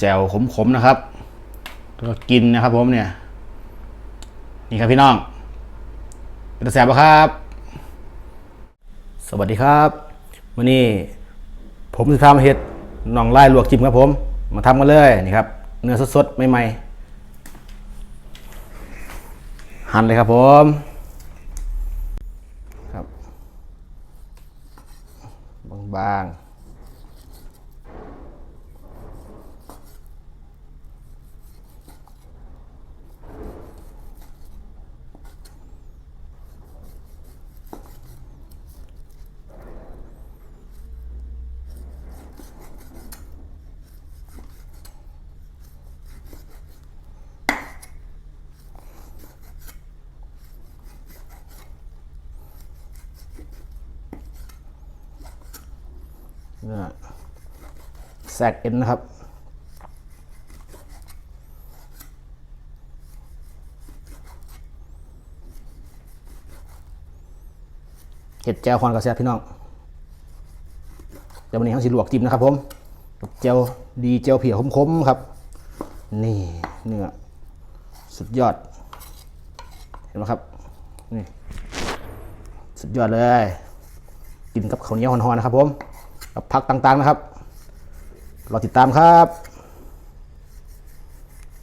แจ่วขมๆนะครับแล้วก็กินนะครับผมเนี่ย นี่ครับพี่น้องเป็นตาแสบครับ สวัสดีครับวันนี้ผมจะทำเห็ดน่องไล่ลวกจิ้มครับผม มาทำกันเลยนี่ครับ เนื้อสดๆใหม่ๆหั่นเลยครับผมครับบางๆ แซกเอ็นนะครับ เห็ดแจวคอนกระแซบพี่น้องเดี๋ยววันนี้เขาสิลวกจิ้มนะครับผมเจลดีเจลเผียคมๆครับ นี่เนื้อสุดยอด เห็นไหมครับนี่สุดยอดเลย กินกับข้าวเหนียวหอนๆนะครับผม กับผักต่างๆนะครับรอติดตามครับ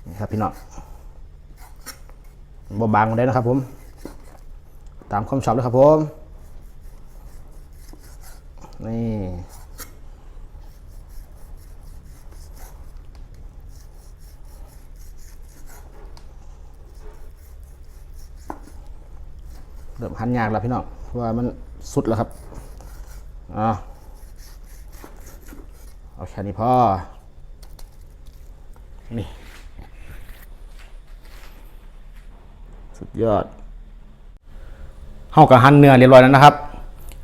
นี่ครับพี่น้องบ่บางได้นะครับผม ตามความชอบเลยครับผม นี่เริ่มหันยากแล้วพี่น้องเพราะว่ามันสุดแล้วครับ อ่าเอา แค่นี้พอ นี่ สุดยอดเฮากับหั่นเนื้อเรียบร้อยแล้วนะครับ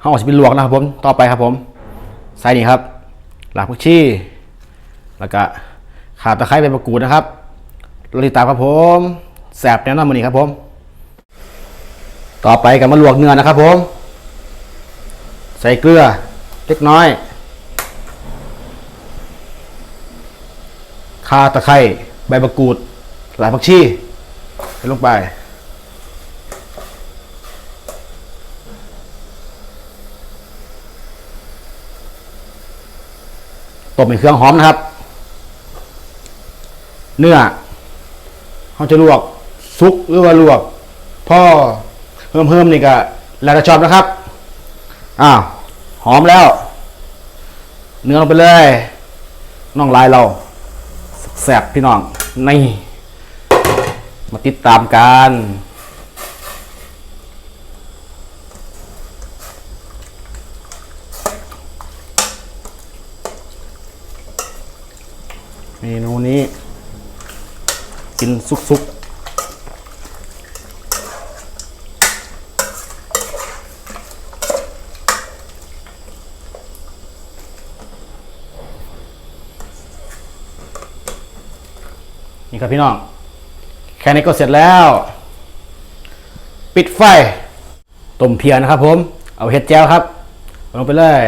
เฮาเอาสิไปลวกนะครับผม ต่อไปครับผมใส่นี่ครับ หลากผักชี แล้วก็ขาตะไคร้ใบมะกรูดนะครับรติดตามครับผมแสบแน่นอนมันนี้ครับผม ต่อไปกันมาลวกเนื้อนะครับผม ใส่เกลือเล็กน้อย ข่าตะไคร้ใบมะกรูดหลายผักชีใส่ลงไปต้มเป็นเครื่องหอมนะครับ เนื้อเขาจะลวกซุกหรือว่าลวกพ่อเพิ่มเพิ่มนี่ก็แล้วแต่ชอบนะครับ อ้าว หอมแล้ว เนื้อลงไปเลยน่องลายเรา แสบพี่น้องนี่มาติดตามกันเมนูนี้ กินซุกๆ นี่ครับพี่น้อง แค่นี้ก็เสร็จแล้ว ปิดไฟ ต้มเพียนะครับผม เอาเห็ดแจ้วครับเอาลงไปเลย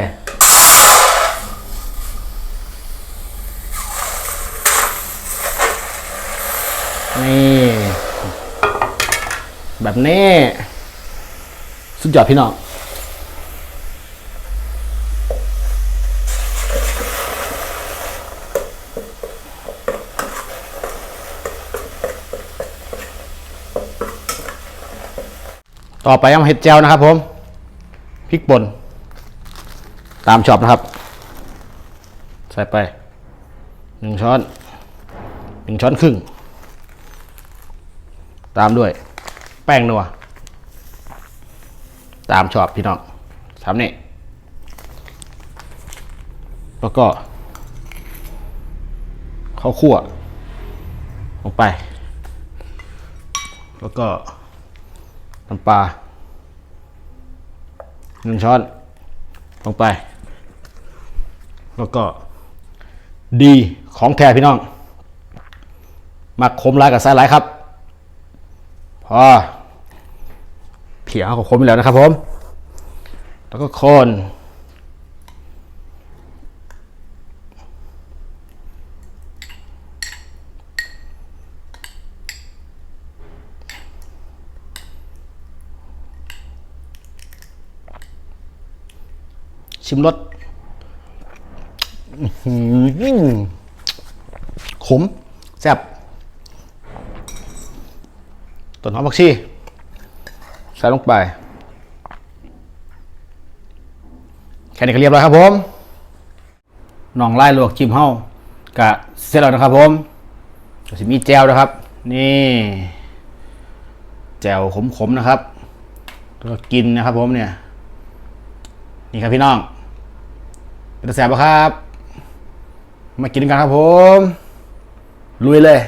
นี่แบบนี้ สุดยอดพี่น้อง ต่อไปเอาเห็ดแจวนะครับ ผมพริกป่นตามชอบนะครับ ใส่ไปหนึ่งช้อนหนึ่งช้อนครึ่ง ตามด้วย แป้งนัว ตามชอบพี่น้องทำนี่แล้วก็ข้าวคั่วลงไป แล้วก็ น้ำปลาหนึ่งช้อนลงไป แล้วก็ดีของแท้พี่น้องมักคมลายกับไส้หลายครับ พอเผียเขาคมแล้วนะครับผม แล้วก็คน ชิมรสขมแซ่บต้นหอมผักชีใส่ลงไป แค่นี้ก็เรียบร้อยครับผมน่องไล่ลวกจิ้มเฮากะเสร็จแล้วนะครับผมก็จะมีแจวนะครับ นี่แจวขมๆนะครับแล้วก็กินนะครับผมเนี่ย นี่ครับพี่น้อง เป็นแสบครับ มากินกันครับผม ลุยเลย